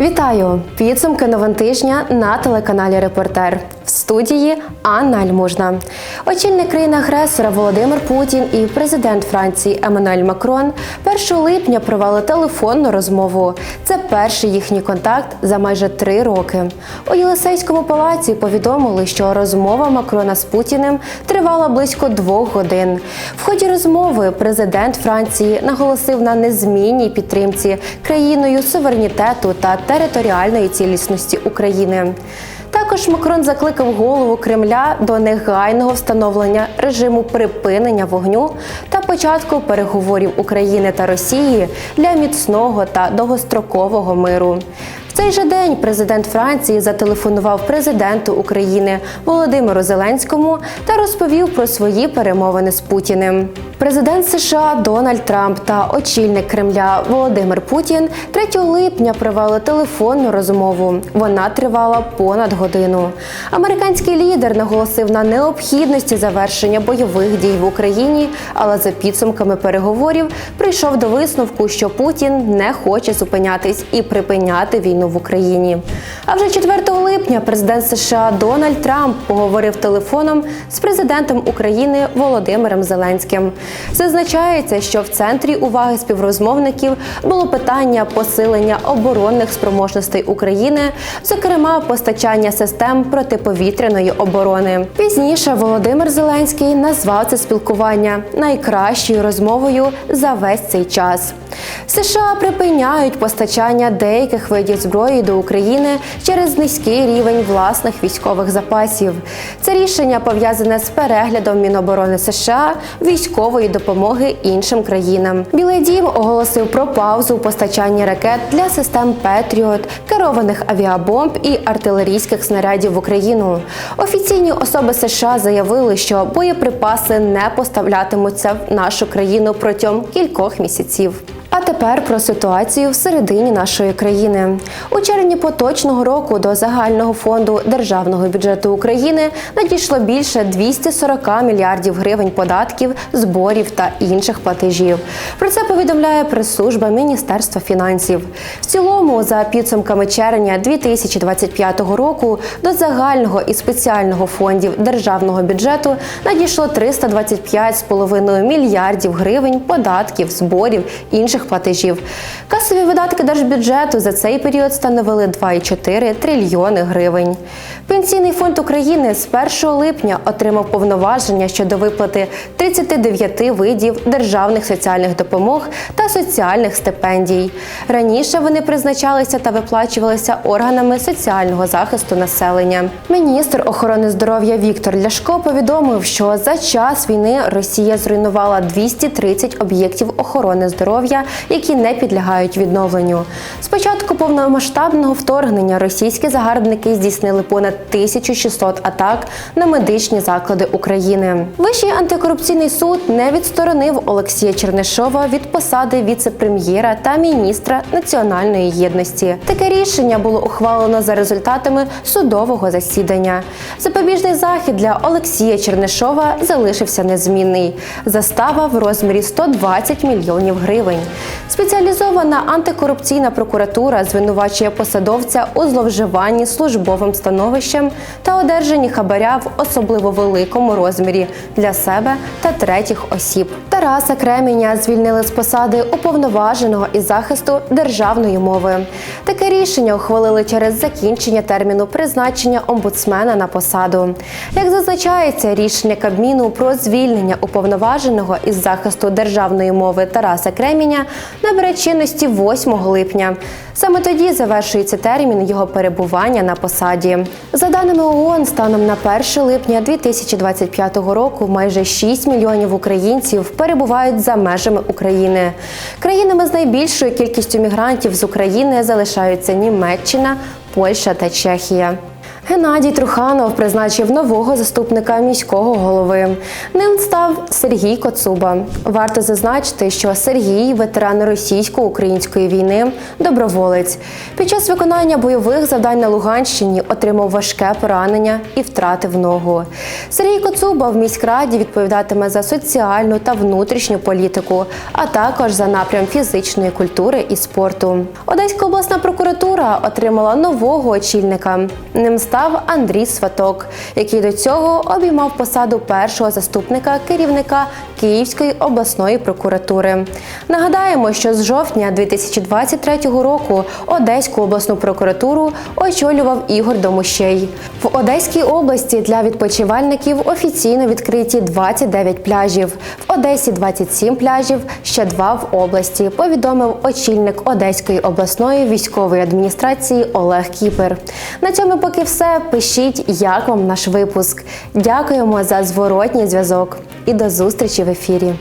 Вітаю! Підсумки новин тижня на телеканалі Репортер. В студії Анна Альмужна. Очільник країни-агресора Володимир Путін і президент Франції Еммануель Макрон 1 липня провели телефонну розмову. Це перший їхній контакт за майже три роки. У Єлисейському палаці повідомили, що розмова Макрона з Путіним тривала близько двох годин. В ході розмови президент Франції наголосив на незмінній підтримці країною суверенітету та територіальної цілісності України. Також Макрон закликав голову Кремля до негайного встановлення режиму припинення вогню та початку переговорів України та Росії для міцного та довгострокового миру. В цей же день президент Франції зателефонував президенту України Володимиру Зеленському та розповів про свої перемовини з Путіним. Президент США Дональд Трамп та очільник Кремля Володимир Путін 3 липня провели телефонну розмову. Вона тривала понад годину. Американський лідер наголосив на необхідності завершення бойових дій в Україні, але за підсумками переговорів прийшов до висновку, що Путін не хоче зупинятись і припиняти війну в Україні. А вже 4 липня президент США Дональд Трамп поговорив телефоном з президентом України Володимиром Зеленським. Зазначається, що в центрі уваги співрозмовників було питання посилення оборонних спроможностей України, зокрема постачання систем протиповітряної оборони. Пізніше Володимир Зеленський назвав це спілкування найкращою розмовою за весь цей час. США припиняють постачання деяких видів зброї до України через низький рівень власних військових запасів. Це рішення пов'язане з переглядом Міноборони США військової допомоги іншим країнам. Білий дім оголосив про паузу у постачанні ракет для систем Петріот, керованих авіабомб і артилерійських снарядів в Україну. Офіційні особи США заявили, що боєприпаси не поставлятимуться в нашу країну протягом кількох місяців. А тепер про ситуацію всередині нашої країни. У червні поточного року до загального фонду державного бюджету України надійшло більше 240 мільярдів гривень податків, зборів та інших платежів. Про це повідомляє прес-служба Міністерства фінансів. В цілому, за підсумками червня 2025 року, до загального і спеціального фондів державного бюджету надійшло 325,5 мільярдів гривень податків, зборів інших платежів. Касові видатки держбюджету за цей період становили 2,4 трильйони гривень. Пенсійний фонд України з 1 липня отримав повноваження щодо виплати 39 видів державних соціальних допомог та соціальних стипендій. Раніше вони призначалися та виплачувалися органами соціального захисту населення. Міністр охорони здоров'я Віктор Ляшко повідомив, що за час війни Росія зруйнувала 230 об'єктів охорони здоров'я, які не підлягають відновленню. З початку повномасштабного вторгнення російські загарбники здійснили понад 1600 атак на медичні заклади України. Вищий антикорупційний суд не відсторонив Олексія Чернишова від посади віце-прем'єра та міністра національної єдності. Таке рішення було ухвалено за результатами судового засідання. Запобіжний захід для Олексія Чернишова залишився незмінний. Застава в розмірі 120 мільйонів гривень. Спеціалізована антикорупційна прокуратура звинувачує посадовця у зловживанні службовим становищем та одержанні хабаря в особливо великому розмірі для себе та третіх осіб. Тараса Креміня звільнили з посади уповноваженого із захисту державної мови. Таке рішення ухвалили через закінчення терміну призначення омбудсмена на посаду. Як зазначається, рішення Кабміну про звільнення уповноваженого із захисту державної мови Тараса Креміня набере чинності 8 липня. Саме тоді завершується термін його перебування на посаді. За даними ООН, станом на 1 липня 2025 року майже 6 мільйонів українців перебувають за межами України. Країнами з найбільшою кількістю мігрантів з України залишаються Німеччина, Польща та Чехія. Геннадій Труханов призначив нового заступника міського голови. Ним став Сергій Коцуба. Варто зазначити, що Сергій ветеран російсько-української війни, доброволець. Під час виконання бойових завдань на Луганщині отримав важке поранення і втратив ногу. Сергій Коцуба в міськраді відповідатиме за соціальну та внутрішню політику, а також за напрям фізичної культури і спорту. Одеська обласна прокуратура отримала нового очільника. Ним став Андрій Сваток, який до цього обіймав посаду першого заступника керівника Київської обласної прокуратури. Нагадаємо, що з жовтня 2023 року Одеську обласну прокуратуру очолював Ігор Домущей. В Одеській області для відпочивальників офіційно відкриті 29 пляжів. В Одесі 27 пляжів, ще два в області. Повідомив очільник Одеської обласної військової адміністрації Олег Кіпер. На цьому поки все. Пишіть, як вам наш випуск. Дякуємо за зворотній зв'язок і до зустрічі в ефірі.